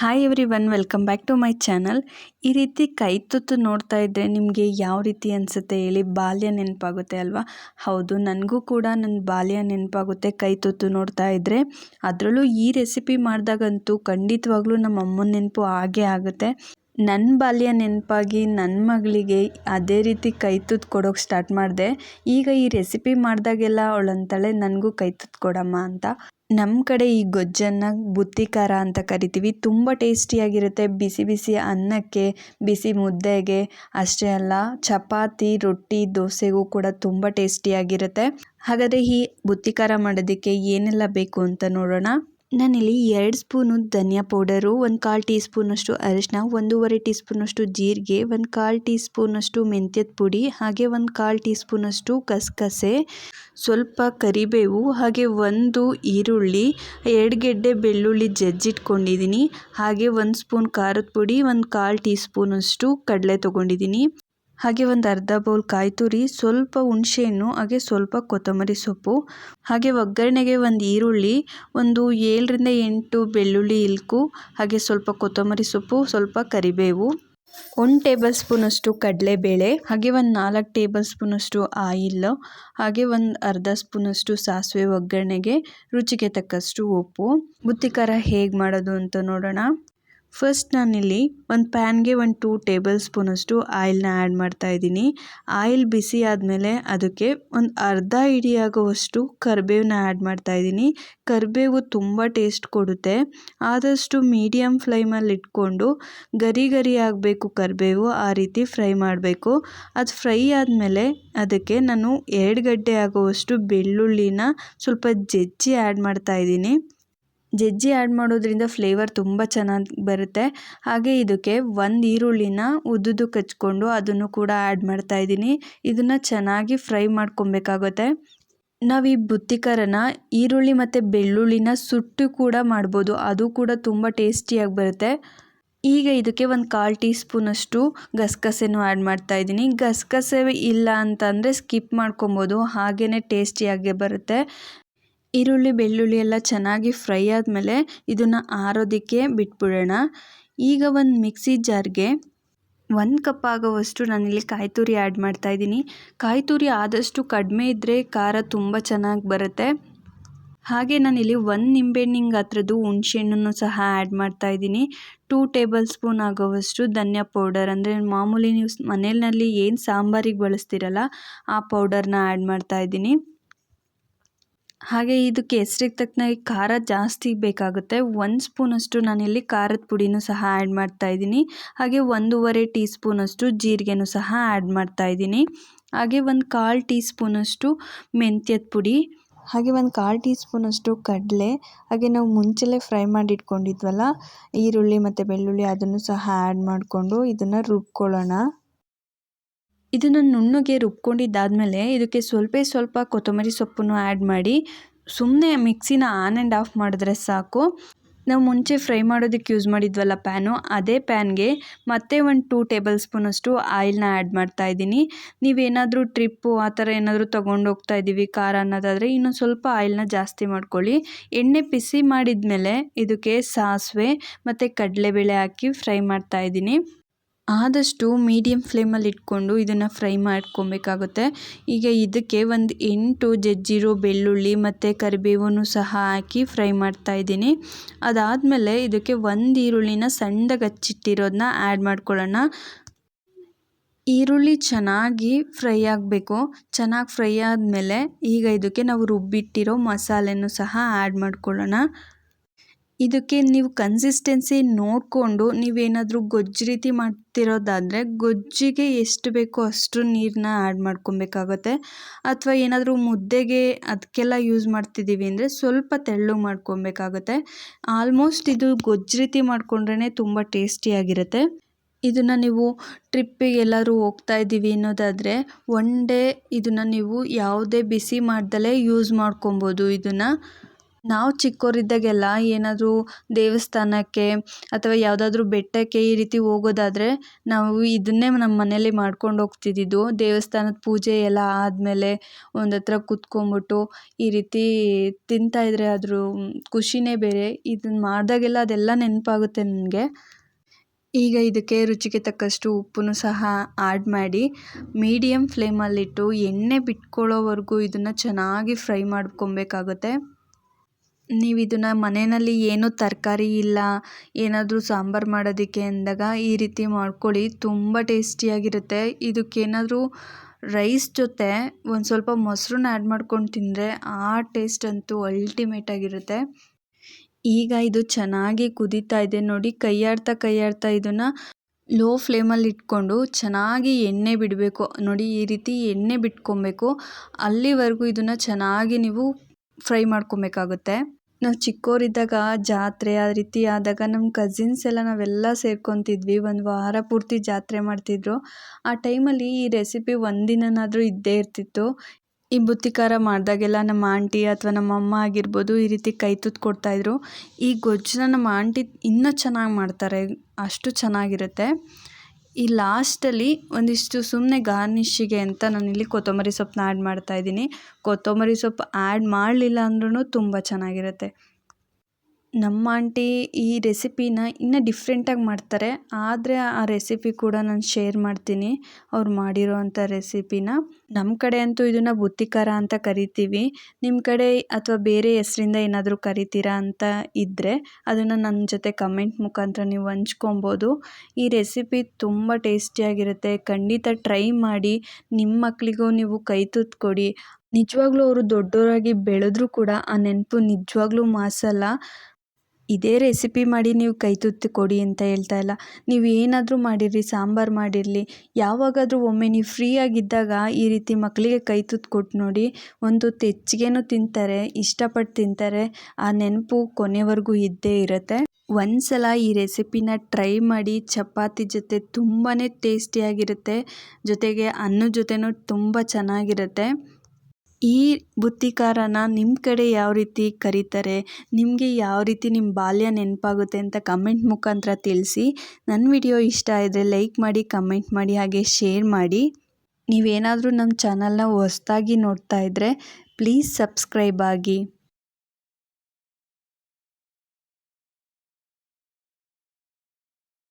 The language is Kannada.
Hi everyone welcome back to my channel ಈ ರೀತಿ ಕೈ ತುತ್ತು ನೋಡ್ತಾ ಇದ್ದರೆ ನಿಮಗೆ ಯಾವ ರೀತಿ ಅನಿಸುತ್ತೆ ಹೇಳಿ ಬಾಲ್ಯ ನೆನಪಾಗುತ್ತೆ ಅಲ್ವಾ? ಹೌದು, ನನಗೂ ಕೂಡ ನನ್ನ ಬಾಲ್ಯ ನೆನಪಾಗುತ್ತೆ ಕೈ ತುತ್ತು ನೋಡ್ತಾ ಇದ್ದರೆ ಅದರಲ್ಲೂ ಈ ರೆಸಿಪಿ ಮಾಡಿದಾಗಂತೂ ಖಂಡಿತವಾಗ್ಲೂ ನಮ್ಮ ಅಮ್ಮನ ನೆನಪು ಆಗೇ ಆಗುತ್ತೆ. ನನ್ನ ಬಾಲ್ಯ ನೆನಪಾಗಿ ನನ್ನ ಮಗಳಿಗೆ ಅದೇ ರೀತಿ ಕೈ ತುತ್ತು ಕೊಡೋಕೆ ಸ್ಟಾರ್ಟ್ ಮಾಡಿದೆ. ಈಗ ಈ ರೆಸಿಪಿ ಮಾಡಿದಾಗೆಲ್ಲ ಅವಳಂತಾಳೆ ನನಗೂ ಕೈ ತುತ್ತು ಕೊಡಮ್ಮ ಅಂತ. ನಮ್ಮ ಕಡೆ ಈ ಗೊಜ್ಜನ್ನು ಬುತ್ತಿ ಖಾರ ಅಂತ ಕರಿತೀವಿ. ತುಂಬ ಟೇಸ್ಟಿಯಾಗಿರುತ್ತೆ. ಬಿಸಿ ಬಿಸಿ ಅನ್ನಕ್ಕೆ, ಬಿಸಿ ಮುದ್ದೆಗೆ, ಅಷ್ಟೇ ಅಲ್ಲ, ಚಪಾತಿ, ರೊಟ್ಟಿ, ದೋಸೆಗೂ ಕೂಡ ತುಂಬ ಟೇಸ್ಟಿಯಾಗಿರುತ್ತೆ. ಹಾಗಾದರೆ ಈ ಬುತ್ತಿ ಖಾರ ಮಾಡೋದಕ್ಕೆ ಏನೆಲ್ಲ ಬೇಕು ಅಂತ ನೋಡೋಣ. ನಾನಿಲ್ಲಿ ಎರಡು ಸ್ಪೂನು ಧನಿಯಾ ಪೌಡರು, ಒಂದು ಕಾಲು ಟೀ ಸ್ಪೂನಷ್ಟು ಅರಿಶಿನ ಒಂದೂವರೆ ಟೀ ಸ್ಪೂನಷ್ಟು ಜೀರಿಗೆ, ಒಂದು ಕಾಲು ಟೀ ಸ್ಪೂನಷ್ಟು ಮೆಂತ್ಯದ ಪುಡಿ, ಹಾಗೆ ಒಂದು ಕಾಲು ಟೀ ಸ್ಪೂನಷ್ಟು ಕಸಕಸೆ, ಸ್ವಲ್ಪ ಕರಿಬೇವು, ಹಾಗೆ ಒಂದು ಈರುಳ್ಳಿ, ಎರಡು ಗೆಡ್ಡೆ ಬೆಳ್ಳುಳ್ಳಿ ಜಜ್ಜಿಟ್ಕೊಂಡಿದ್ದೀನಿ ಹಾಗೆ ಒಂದು ಸ್ಪೂನ್ ಖಾರದ ಪುಡಿ, ಒಂದು ಕಾಲು ಟೀ ಸ್ಪೂನಷ್ಟು ಕಡಲೆ ತೊಗೊಂಡಿದ್ದೀನಿ. ಹಾಗೆ ಒಂದು ಅರ್ಧ ಬೌಲ್ ಕಾಯಿ ತುರಿ, ಸ್ವಲ್ಪ ಹುಣಸೆಹಣ್ಣು, ಹಾಗೆ ಸ್ವಲ್ಪ ಕೊತ್ತಂಬರಿ ಸೊಪ್ಪು, ಹಾಗೆ ಒಗ್ಗರಣೆಗೆ ಒಂದು ಈರುಳ್ಳಿ, ಒಂದು ಏಳರಿಂದ ಎಂಟು ಬೆಳ್ಳುಳ್ಳಿ ಇಲ್ಕು, ಹಾಗೆ ಸ್ವಲ್ಪ ಕೊತ್ತಂಬರಿ ಸೊಪ್ಪು, ಸ್ವಲ್ಪ ಕರಿಬೇವು, ಒಂದು ಟೇಬಲ್ ಸ್ಪೂನಷ್ಟು ಕಡಲೆಬೇಳೆ, ಹಾಗೆ ಒಂದು ನಾಲ್ಕು ಟೇಬಲ್ ಸ್ಪೂನಷ್ಟು ಆಯಿಲ್, ಹಾಗೆ ಒಂದು ಅರ್ಧ ಸ್ಪೂನಷ್ಟು ಸಾಸಿವೆ ಒಗ್ಗರಣೆಗೆ ರುಚಿಗೆ ತಕ್ಕಷ್ಟು ಉಪ್ಪು. ಬುತ್ತಿ ಖಾರ ಹೇಗೆ ಮಾಡೋದು ಅಂತ ನೋಡೋಣ. ಫಸ್ಟ್ ನಾನಿಲ್ಲಿ ಒಂದು ಪ್ಯಾನ್ಗೆ ಒಂದು ಟೂ ಟೇಬಲ್ ಸ್ಪೂನಷ್ಟು ಆಯಿಲ್ನ ಆ್ಯಡ್ ಮಾಡ್ತಾ ಇದ್ದೀನಿ. ಆಯಿಲ್ ಬಿಸಿ ಆದಮೇಲೆ ಅದಕ್ಕೆ ಒಂದು ಅರ್ಧ ಇಡಿಯಾಗುವಷ್ಟು ಕರಿಬೇವನ್ನ ಆ್ಯಡ್ ಮಾಡ್ತಾ ಇದ್ದೀನಿ. ಕರಿಬೇವು ತುಂಬ ಟೇಸ್ಟ್ ಕೊಡುತ್ತೆ. ಆದಷ್ಟು ಮೀಡಿಯಮ್ ಫ್ಲೇಮಲ್ಲಿ ಇಟ್ಕೊಂಡು ಗರಿ ಗರಿ ಆಗಬೇಕು ಕರಿಬೇವು, ಆ ರೀತಿ ಫ್ರೈ ಮಾಡಬೇಕು. ಅದು ಫ್ರೈ ಆದಮೇಲೆ ಅದಕ್ಕೆ ನಾನು ಎರಡು ಗಡ್ಡೆ ಆಗುವಷ್ಟು ಬೆಳ್ಳುಳ್ಳಿನ ಸ್ವಲ್ಪ ಜಜ್ಜಿ ಆ್ಯಡ್ ಮಾಡ್ತಾ ಇದ್ದೀನಿ. ಜಜ್ಜಿ ಆ್ಯಡ್ ಮಾಡೋದ್ರಿಂದ ಫ್ಲೇವರ್ ತುಂಬ ಚೆನ್ನಾಗಿ ಬರುತ್ತೆ. ಹಾಗೆ ಇದಕ್ಕೆ ಒಂದು ಈರುಳ್ಳಿನ ಉದ್ದುದ್ದು ಕಚ್ಕೊಂಡು ಅದನ್ನು ಕೂಡ ಆ್ಯಡ್ ಮಾಡ್ತಾ ಇದ್ದೀನಿ. ಇದನ್ನು ಚೆನ್ನಾಗಿ ಫ್ರೈ ಮಾಡ್ಕೊಬೇಕಾಗುತ್ತೆ. ನಾವು ಈ ಬುತ್ತಿಕರನ ಈರುಳ್ಳಿ ಮತ್ತು ಬೆಳ್ಳುಳ್ಳಿನ ಸುಟ್ಟು ಕೂಡ ಮಾಡ್ಬೋದು. ಅದು ಕೂಡ ತುಂಬ ಟೇಸ್ಟಿಯಾಗಿ ಬರುತ್ತೆ. ಈಗ ಇದಕ್ಕೆ ಒಂದು ಕಾಲು ಟೀ ಸ್ಪೂನಷ್ಟು ಗಸಗಸೆನೂ ಆ್ಯಡ್ ಮಾಡ್ತಾ ಇದ್ದೀನಿ. ಗಸಗಸೆ ಇಲ್ಲ ಅಂತಂದರೆ ಸ್ಕಿಪ್ ಮಾಡ್ಕೊಬೋದು. ಹಾಗೆಯೇ ಟೇಸ್ಟಿಯಾಗೇ ಬರುತ್ತೆ. ಈರುಳ್ಳಿ, ಬೆಳ್ಳುಳ್ಳಿ ಎಲ್ಲ ಚೆನ್ನಾಗಿ ಫ್ರೈ ಆದಮೇಲೆ ಇದನ್ನು ಆರೋದಕ್ಕೆ ಬಿಟ್ಬಿಡೋಣ. ಈಗ ಒಂದು ಮಿಕ್ಸಿ ಜಾರ್ಗೆ ಒಂದು ಕಪ್ ಆಗೋವಷ್ಟು ನಾನಿಲ್ಲಿ ಕಾಯಿ ತುರಿ ಆ್ಯಡ್ ಮಾಡ್ತಾ ಇದ್ದೀನಿ. ಕಾಯಿ ತುರಿ ಆದಷ್ಟು ಕಡಿಮೆ ಇದ್ದರೆ ಖಾರ ತುಂಬ ಚೆನ್ನಾಗಿ ಬರುತ್ತೆ. ಹಾಗೆ ನಾನಿಲ್ಲಿ ಒಂದು ನಿಂಬೆಹಣ್ಣಿನ ಗಾತ್ರದ್ದು ಹುಣಸೆಹಣ್ಣನ್ನು ಸಹ ಆ್ಯಡ್ ಮಾಡ್ತಾ ಇದ್ದೀನಿ. ಟೂ ಟೇಬಲ್ ಸ್ಪೂನ್ ಆಗೋವಷ್ಟು ಧನಿಯಾ ಪೌಡರ್, ಅಂದರೆ ಮಾಮೂಲಿ ನೀವು ಮನೆಯಲ್ಲಿ ಏನು ಸಾಂಬಾರಿಗೆ ಬಳಸ್ತೀರಲ್ಲ ಆ ಪೌಡರ್ನ ಆ್ಯಡ್ ಮಾಡ್ತಾ ಇದ್ದೀನಿ. ಹಾಗೆ ಇದಕ್ಕೆ ಹೆಸ್ರಿಗೆ ತಕ್ಕನಾಗಿ ಖಾರ ಜಾಸ್ತಿ ಬೇಕಾಗುತ್ತೆ? ಒಂದು ಸ್ಪೂನಷ್ಟು ನಾನಿಲ್ಲಿ ಖಾರದ ಪುಡಿನೂ ಸಹ ಆ್ಯಡ್ ಮಾಡ್ತಾ ಇದ್ದೀನಿ. ಹಾಗೆ ಒಂದೂವರೆ ಟೀ ಸ್ಪೂನಷ್ಟು ಜೀರಿಗೆನೂ ಸಹ ಆ್ಯಡ್ ಮಾಡ್ತಾ ಇದ್ದೀನಿ. ಹಾಗೆ ಒಂದು ಕಾಲು ಟೀ ಸ್ಪೂನಷ್ಟು ಮೆಂತ್ಯದ ಪುಡಿ, ಹಾಗೆ ಒಂದು ಕಾಲು ಟೀ ಸ್ಪೂನಷ್ಟು ಕಡಲೆ, ಹಾಗೆ ನಾವು ಮುಂಚೆಲೇ ಫ್ರೈ ಮಾಡಿ ಇಟ್ಕೊಂಡಿದ್ವಲ್ಲ ಈರುಳ್ಳಿ ಮತ್ತು ಬೆಳ್ಳುಳ್ಳಿ ಅದನ್ನು ಸಹ ಆ್ಯಡ್ ಮಾಡಿಕೊಂಡು ಇದನ್ನು ರುಬ್ಕೊಳ್ಳೋಣ. ಇದನ್ನು ನುಣ್ಣಗೆ ರುಬ್ಕೊಂಡಿದ್ದಾದಮೇಲೆ ಇದಕ್ಕೆ ಸ್ವಲ್ಪ ಸ್ವಲ್ಪ ಕೊತ್ತಂಬರಿ ಸೊಪ್ಪನ್ನು ಆ್ಯಡ್ ಮಾಡಿ ಸುಮ್ಮನೆ ಮಿಕ್ಸಿನ ಆನ್ ಆ್ಯಂಡ್ ಆಫ್ ಮಾಡಿದ್ರೆ ಸಾಕು. ನಾವು ಮುಂಚೆ ಫ್ರೈ ಮಾಡೋದಕ್ಕೆ ಯೂಸ್ ಮಾಡಿದ್ವಲ್ಲ ಪ್ಯಾನು ಅದೇ ಪ್ಯಾನ್ಗೆ ಮತ್ತೆ ಒಂದು ಟೂ ಟೇಬಲ್ ಸ್ಪೂನಷ್ಟು ಆಯಿಲ್ನ ಆ್ಯಡ್ ಮಾಡ್ತಾ ಇದ್ದೀನಿ. ನೀವೇನಾದರೂ ಟ್ರಿಪ್ಪು ಆ ಥರ ಏನಾದರೂ ತೊಗೊಂಡು ಹೋಗ್ತಾ ಇದ್ದೀವಿ ಖಾರ ಅನ್ನೋದಾದರೆ ಇನ್ನೊಂದು ಸ್ವಲ್ಪ ಆಯಿಲ್ನ ಜಾಸ್ತಿ ಮಾಡ್ಕೊಳ್ಳಿ. ಎಣ್ಣೆ ಬಿಸಿ ಮಾಡಿದ ಮೇಲೆ ಇದಕ್ಕೆ ಸಾಸಿವೆ ಮತ್ತು ಕಡಲೆಬೇಳೆ ಹಾಕಿ ಫ್ರೈ ಮಾಡ್ತಾ ಇದ್ದೀನಿ. ಆದಷ್ಟು ಮೀಡಿಯಮ್ ಫ್ಲೇಮಲ್ಲಿ ಇಟ್ಕೊಂಡು ಇದನ್ನು ಫ್ರೈ ಮಾಡ್ಕೊಬೇಕಾಗುತ್ತೆ. ಈಗ ಇದಕ್ಕೆ ಒಂದು ಎಂಟು ಜಜ್ಜಿರೋ ಬೆಳ್ಳುಳ್ಳಿ ಮತ್ತು ಕರಿಬೇವನ್ನು ಸಹ ಹಾಕಿ ಫ್ರೈ ಮಾಡ್ತಾ ಇದ್ದೀನಿ. ಅದಾದಮೇಲೆ ಇದಕ್ಕೆ ಒಂದು ಈರುಳ್ಳಿನ ಸಣ್ಣಗೆ ಹಚ್ಚಿಟ್ಟಿರೋದನ್ನ ಆ್ಯಡ್ ಮಾಡ್ಕೊಳ್ಳೋಣ. ಈರುಳ್ಳಿ ಚೆನ್ನಾಗಿ ಫ್ರೈ ಆಗಬೇಕು. ಚೆನ್ನಾಗಿ ಫ್ರೈ ಆದಮೇಲೆ ಈಗ ಇದಕ್ಕೆ ನಾವು ರುಬ್ಬಿಟ್ಟಿರೋ ಮಸಾಲೆನೂ ಸಹ ಆ್ಯಡ್ ಮಾಡ್ಕೊಳ್ಳೋಣ. ಇದಕ್ಕೆ ನೀವು ಕನ್ಸಿಸ್ಟೆನ್ಸಿ ನೋಡಿಕೊಂಡು ನೀವೇನಾದರೂ ಗೊಜ್ಜು ರೀತಿ ಮಾಡ್ತಿರೋದಾದರೆ ಗೊಜ್ಜಿಗೆ ಎಷ್ಟು ಬೇಕೋ ಅಷ್ಟು ನೀರನ್ನ ಆ್ಯಡ್ ಮಾಡ್ಕೊಬೇಕಾಗತ್ತೆ. ಅಥವಾ ಏನಾದರೂ ಮುದ್ದೆಗೆ ಅದಕ್ಕೆಲ್ಲ ಯೂಸ್ ಮಾಡ್ತಿದ್ದೀವಿ ಅಂದರೆ ಸ್ವಲ್ಪ ತೆಳ್ಳು ಮಾಡ್ಕೊಬೇಕಾಗತ್ತೆ. ಆಲ್ಮೋಸ್ಟ್ ಇದು ಗೊಜ್ಜು ರೀತಿ ಮಾಡಿಕೊಂಡ್ರೇ ತುಂಬ ಟೇಸ್ಟಿಯಾಗಿರುತ್ತೆ ಇದನ್ನು ನೀವು ಟ್ರಿಪ್ಪಿಗೆ ಎಲ್ಲರೂ ಹೋಗ್ತಾ ಇದ್ದೀವಿ ಅನ್ನೋದಾದರೆ ಒನ್ ಡೇ ಇದನ್ನು ನೀವು ಯಾವುದೇ ಬಿಸಿ ಮಾಡ್ದಲೇ ಯೂಸ್ ಮಾಡ್ಕೊಬೋದು ಇದನ್ನು. ನಾವು ಚಿಕ್ಕವರಿದ್ದಾಗೆಲ್ಲ ಏನಾದರೂ ದೇವಸ್ಥಾನಕ್ಕೆ ಅಥವಾ ಯಾವುದಾದ್ರೂ ಬೆಟ್ಟಕ್ಕೆ ಈ ರೀತಿ ಹೋಗೋದಾದ್ರೆ ನಾವು ಇದನ್ನೇ ನಮ್ಮ ಮನೇಲಿ ಮಾಡ್ಕೊಂಡು ಹೋಗ್ತಿದ್ದಿದ್ದು. ದೇವಸ್ಥಾನದ ಪೂಜೆ ಎಲ್ಲ ಆದಮೇಲೆ ಒಂದು ಹತ್ರ ಕೂತ್ಕೊಂಬಿಟ್ಟು ಈ ರೀತಿ ತಿಂತಾಯಿದ್ರೆ ಅದ್ರ ಖುಷಿನೇ ಬೇರೆ. ಇದನ್ನು ಮಾಡಿದಾಗೆಲ್ಲ ಅದೆಲ್ಲ ನೆನಪಾಗುತ್ತೆ ನನಗೆ. ಈಗ ಇದಕ್ಕೆ ರುಚಿಗೆ ತಕ್ಕಷ್ಟು ಉಪ್ಪನ್ನು ಸಹ ಆ್ಯಡ್ ಮಾಡಿ ಮೀಡಿಯಮ್ ಫ್ಲೇಮಲ್ಲಿಟ್ಟು ಎಣ್ಣೆ ಬಿಟ್ಕೊಳ್ಳೋವರೆಗೂ ಇದನ್ನು ಚೆನ್ನಾಗಿ ಫ್ರೈ ಮಾಡ್ಕೊಬೇಕಾಗುತ್ತೆ. ನೀವು ಇದನ್ನು ಮನೆಯಲ್ಲಿ ಏನೂ ತರಕಾರಿ ಇಲ್ಲ, ಏನಾದರೂ ಸಾಂಬಾರು ಮಾಡೋದಕ್ಕೆ ಅಂದಾಗ ಈ ರೀತಿ ಮಾಡ್ಕೊಳ್ಳಿ. ತುಂಬ ಟೇಸ್ಟಿಯಾಗಿರುತ್ತೆ. ಇದಕ್ಕೇನಾದರೂ ರೈಸ್ ಜೊತೆ ಒಂದು ಸ್ವಲ್ಪ ಮೊಸರನ್ನ ಆ್ಯಡ್ ಮಾಡ್ಕೊಂಡು ತಿಂದರೆ ಆ ಟೇಸ್ಟ್ ಅಂತೂ ಅಲ್ಟಿಮೇಟ್ ಆಗಿರುತ್ತೆ. ಈಗ ಇದು ಚೆನ್ನಾಗಿ ಕುದೀತಾ ಇದೆ. ನೋಡಿ, ಕೈಯಾಡ್ತಾ ಕೈಯಾಡ್ತಾ ಇದನ್ನು ಲೋ ಫ್ಲೇಮಲ್ಲಿ ಇಟ್ಕೊಂಡು ಚೆನ್ನಾಗಿ ಎಣ್ಣೆ ಬಿಡಬೇಕು. ನೋಡಿ, ಈ ರೀತಿ ಎಣ್ಣೆ ಬಿಟ್ಕೊಬೇಕು. ಅಲ್ಲಿವರೆಗೂ ಇದನ್ನು ಚೆನ್ನಾಗಿ ನೀವು ಫ್ರೈ ಮಾಡ್ಕೊಬೇಕಾಗುತ್ತೆ. ನಾವು ಚಿಕ್ಕವರಿದ್ದಾಗ ಜಾತ್ರೆ, ಆ ರೀತಿ ಆದಾಗ ನಮ್ಮ ಕಸಿನ್ಸ್ ಎಲ್ಲ ನಾವೆಲ್ಲ ಸೇರ್ಕೊತಿದ್ವಿ. ಒಂದು ವಾರ ಪೂರ್ತಿ ಜಾತ್ರೆ ಮಾಡ್ತಿದ್ರು. ಆ ಟೈಮಲ್ಲಿ ಈ ರೆಸಿಪಿ ಒಂದಿನನಾದರೂ ಇದ್ದೇ ಇರ್ತಿತ್ತು. ಈ ಬುತ್ತಿ ಖಾರ ಮಾಡಿದಾಗೆಲ್ಲ ನಮ್ಮ ಆಂಟಿ ಅಥವಾ ನಮ್ಮ ಅಮ್ಮ ಆಗಿರ್ಬೋದು ಈ ರೀತಿ ಕೈ ತುತ್ತು ಕೊಡ್ತಾಯಿದ್ರು ಈ ಗೊಜ್ಜನ್ನ ನಮ್ಮ ಆಂಟಿ ಇನ್ನೂ ಚೆನ್ನಾಗಿ ಮಾಡ್ತಾರೆ. ಅಷ್ಟು ಚೆನ್ನಾಗಿರುತ್ತೆ. ಈ ಲಾಸ್ಟಲ್ಲಿ ಒಂದಿಷ್ಟು ಸುಮ್ಮನೆ ಗಾರ್ನಿಷಿಗೆ ಅಂತ ನಾನಿಲ್ಲಿ ಕೊತ್ತಂಬರಿ ಸೊಪ್ಪನ್ನ ಆ್ಯಡ್ ಮಾಡ್ತಾಯಿದ್ದೀನಿ ಕೊತ್ತಂಬರಿ ಸೊಪ್ಪು ಆ್ಯಡ್ ಮಾಡಲಿಲ್ಲ ಅಂದ್ರೂ ತುಂಬ ಚೆನ್ನಾಗಿರುತ್ತೆ. ನಮ್ಮ ಆಂಟಿ ಈ ರೆಸಿಪಿನ ಇನ್ನೂ ಡಿಫ್ರೆಂಟಾಗಿ ಮಾಡ್ತಾರೆ. ಆದರೆ ಆ ರೆಸಿಪಿ ಕೂಡ ನಾನು ಶೇರ್ ಮಾಡ್ತೀನಿ. ಅವ್ರು ಮಾಡಿರೋ ಅಂಥ ರೆಸಿಪಿನ ನಮ್ಮ ಕಡೆ ಅಂತೂ ಇದನ್ನು ಬುತ್ತಿ ಖಾರ ಅಂತ ಕರಿತೀವಿ. ನಿಮ್ಮ ಕಡೆ ಅಥವಾ ಬೇರೆ ಹೆಸರಿಂದ ಏನಾದರೂ ಕರಿತೀರಾ ಅಂತ ಇದ್ದರೆ ಅದನ್ನು ನನ್ನ ಜೊತೆ ಕಮೆಂಟ್ ಮುಖಾಂತರ ನೀವು ಹಂಚ್ಕೊಬೋದು. ಈ ರೆಸಿಪಿ ತುಂಬ ಟೇಸ್ಟಿಯಾಗಿರುತ್ತೆ ಖಂಡಿತ ಟ್ರೈ ಮಾಡಿ. ನಿಮ್ಮ ಮಕ್ಕಳಿಗೂ ನೀವು ಕೈ ತುತ್ತು ಕೊಡಿ ನಿಜವಾಗ್ಲೂ ಅವರು ದೊಡ್ಡವರಾಗಿ ಬೆಳೆದ್ರೂ ಕೂಡ ಆ ನೆನಪು ನಿಜವಾಗ್ಲೂ ಮಾಸಲ್ಲ. ಇದೇ ರೆಸಿಪಿ ಮಾಡಿ ನೀವು ಕೈ ತುತ್ತು ಕೊಡಿ ಅಂತ ಹೇಳ್ತಾ ಇಲ್ಲ. ನೀವು ಏನಾದರೂ ಮಾಡಿರಿ ಸಾಂಬಾರು ಮಾಡಿರಲಿ, ಯಾವಾಗಾದರೂ ಒಮ್ಮೆ ನೀವು ಫ್ರೀ ಆಗಿದ್ದಾಗ ಈ ರೀತಿ ಮಕ್ಕಳಿಗೆ ಕೈ ತುತ್ತು ಕೊಟ್ಟು ನೋಡಿ, ಒಂದು ತೆಚ್ಚಿಗೆನೂ ತಿಂತಾರೆ, ಇಷ್ಟಪಟ್ಟು ತಿಂತಾರೆ, ಆ ನೆನಪು ಕೊನೆವರೆಗೂ ಇದ್ದೇ ಇರುತ್ತೆ. ಒಂದ್ಸಲ ಈ ರೆಸಿಪಿನ ಟ್ರೈ ಮಾಡಿ, ಚಪಾತಿ ಜೊತೆ ತುಂಬಾ ಟೇಸ್ಟಿಯಾಗಿರುತ್ತೆ ಜೊತೆಗೆ ಅನ್ನದ ಜೊತೆನೂ ತುಂಬ ಚೆನ್ನಾಗಿರುತ್ತೆ. ಈ ಬುತ್ತಿಕಾರನ ನಿಮ್ಮ ಕಡೆ ಯಾವ ರೀತಿ ಕರೀತಾರೆ, ನಿಮಗೆ ಯಾವ ರೀತಿ ನಿಮ್ಮ ಬಾಲ್ಯ ನೆನಪಾಗುತ್ತೆ ಅಂತ ಕಮೆಂಟ್ ಮುಖಾಂತರ ತಿಳಿಸಿ. ನನ್ನ ವಿಡಿಯೋ ಇಷ್ಟ ಆದರೆ ಲೈಕ್ ಮಾಡಿ, ಕಮೆಂಟ್ ಮಾಡಿ, ಹಾಗೆ ಶೇರ್ ಮಾಡಿ. ನೀವೇನಾದರೂ ನಮ್ಮ ಚಾನಲ್ನ ಹೊಸ್ದಾಗಿ ನೋಡ್ತಾ ಇದ್ದರೆ ಪ್ಲೀಸ್ ಸಬ್ಸ್ಕ್ರೈಬ್ ಆಗಿ.